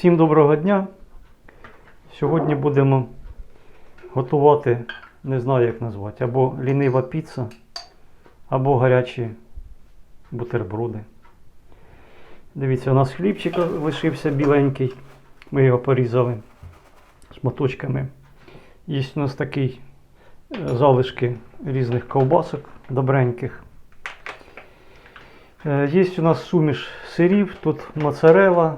Всім доброго дня. Сьогодні будемо готувати, не знаю як назвати, або лінива піца, або гарячі бутерброди. Дивіться, у нас хлібчик лишився біленький. Ми його порізали шматочками. Є у нас такий е, залишки різних ковбасок добреньких. Е, Є у нас суміш сирів, тут моцарела,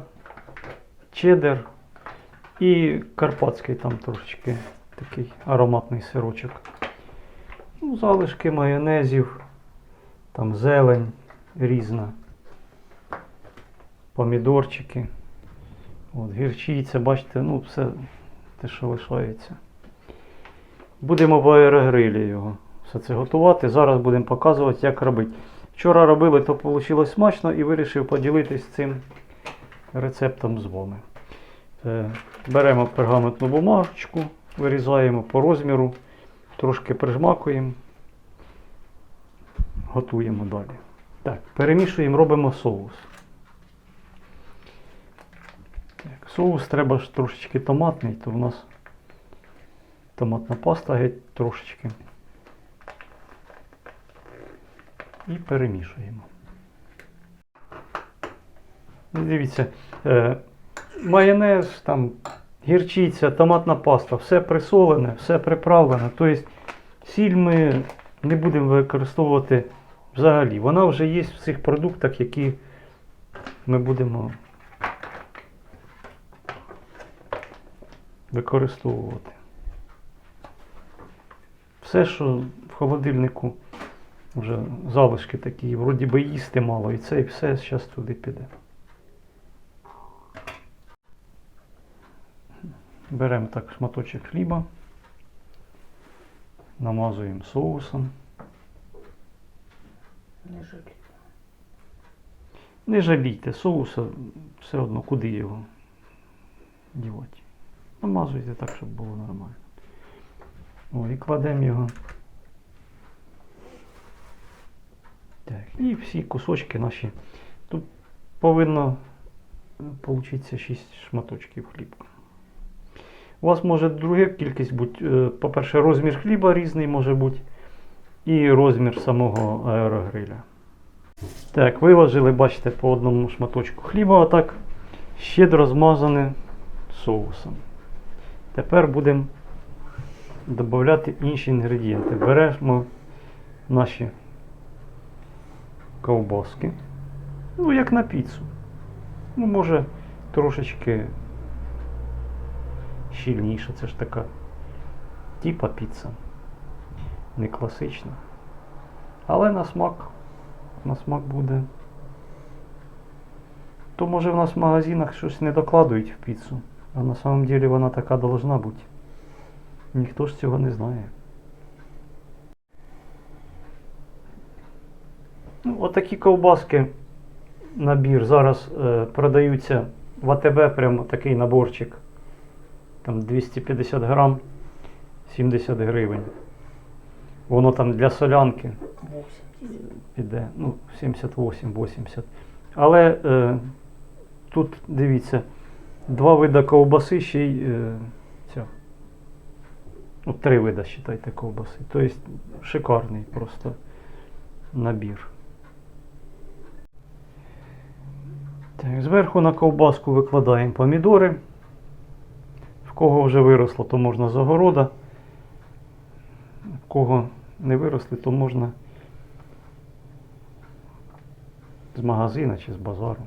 чеддер і карпатський там трошечки такий ароматний сирочок. Ну, залишки майонезів, там зелень різна, помідорчики, от, гірчиця, бачите, ну все те, що лишається. Будемо в аерогрилі його все це готувати. Зараз будемо показувати, як робити. Вчора робили, то вийшло смачно і вирішив поділитись цим рецептом з. Е, Беремо пергаментну бумажечку, вирізаємо по розміру, трошки прижмакуємо, готуємо далі. Так, перемішуємо, робимо соус. Так, соус треба ж трошечки томатний, то в нас томатна паста геть трошечки. І перемішуємо. І Дивіться, е, майонез, там, гірчиця, томатна паста, все присолене, все приправлене. Тобто сіль ми не будемо використовувати взагалі. Вона вже є в цих продуктах, які ми будемо використовувати. Все, що в холодильнику вже залишки такі, вроді би їсти мало, і це і все зараз туди піде. Беремо так шматочок хліба, намазуємо соусом. Не жаль. Не жалійте соуса, все одно куди його дівати. Намазуйте так, щоб було нормально. О, і кладемо його. Так, і всі кусочки наші. Тут повинно вийти 6 шматочків хлібка. У вас може друга кількість бути. е, По-перше, розмір хліба різний може бути. І розмір самого аерогриля. Так, виложили, бачите, по одному шматочку хліба, отак щедро змазане соусом. Тепер будемо додати інші інгредієнти. Беремо наші ковбаски. Ну, як на піцу. Ну, може, трошечки щільніше. Це ж така типа піца. Не класична. Але на смак, на смак буде. То може в нас в магазинах щось не докладують в піцу. А на самом деле вона така должна бути. Ніхто ж цього не знає. Ну, отакі ковбаски набір зараз е, продаються в АТБ прямо такий наборчик. Там 250 грам 70 гривень. Воно там для солянки піде, ну, 78-80. Але е, тут дивіться, два вида ковбаси ще й е. Ну, три вида, вважайте, ковбаси. Тобто шикарний просто набір. Так, зверху на ковбаску викладаємо помідори. Кого вже виросло, то можна з огорода. Кого не виросли, то можна з магазина чи з базару.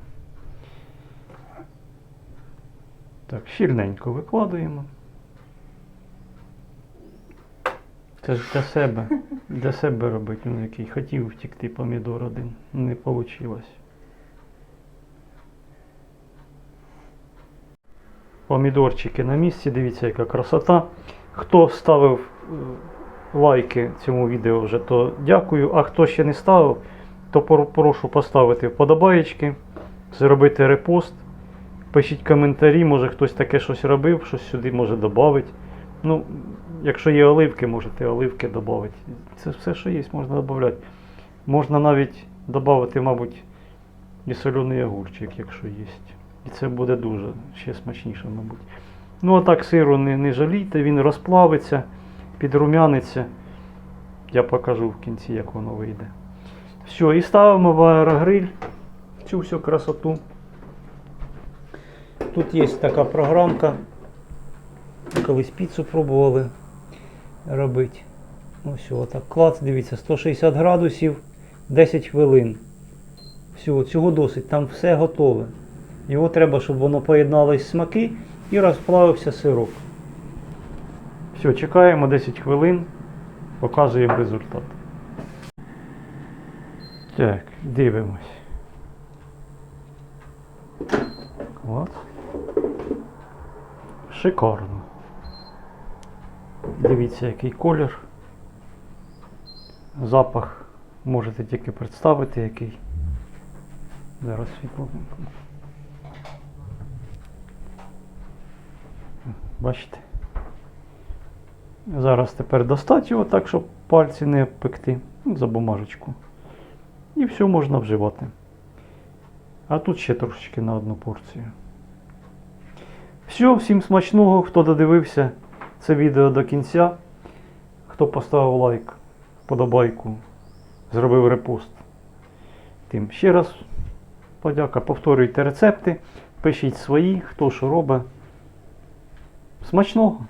Так, щільненько викладуємо. Це ж для себе. Для себе робити, ну, який хотів втікти помідор один. Не вийшло. Помідорчики на місці, дивіться, яка красота. Хто ставив е, лайки цьому відео вже, то дякую. А хто ще не ставив, то прошу поставити вподобаєчки, зробити репост. Пишіть коментарі, може хтось таке щось робив, щось сюди може додати. Ну, якщо є оливки, можете оливки додати. Це все, що є, можна додати. Можна навіть додати, мабуть, і соляний огурчик, якщо є. І це буде дуже ще смачніше, мабуть. Ну а так сиру не, не жалійте, він розплавиться, підрумяниться. Я покажу в кінці, як воно вийде. Все, і ставимо в аерогриль цю всю красоту. Тут є така програмка. Колись піцу пробували робити. Ось отак. Клац, дивіться, 160 градусів, 10 хвилин. Всього, цього досить, там все готове. Його треба, щоб воно поєднались смаки і розплавився сирок. Все, чекаємо 10 хвилин, показуємо результат. Так, дивимось. Клас. Шикарно. Дивіться, який колір. Запах можете тільки представити, який. Зараз світло. Бачите? Зараз тепер достати його так, щоб пальці не пекти Ну, за бумажечку. І все можна вживати. А тут ще трошечки на одну порцію. Все, всім смачного, хто додивився це відео до кінця. Хто поставив лайк, подобайку, зробив репост. Тим ще раз подяка. Повторюйте рецепти, пишіть свої, хто що робить. Смачного!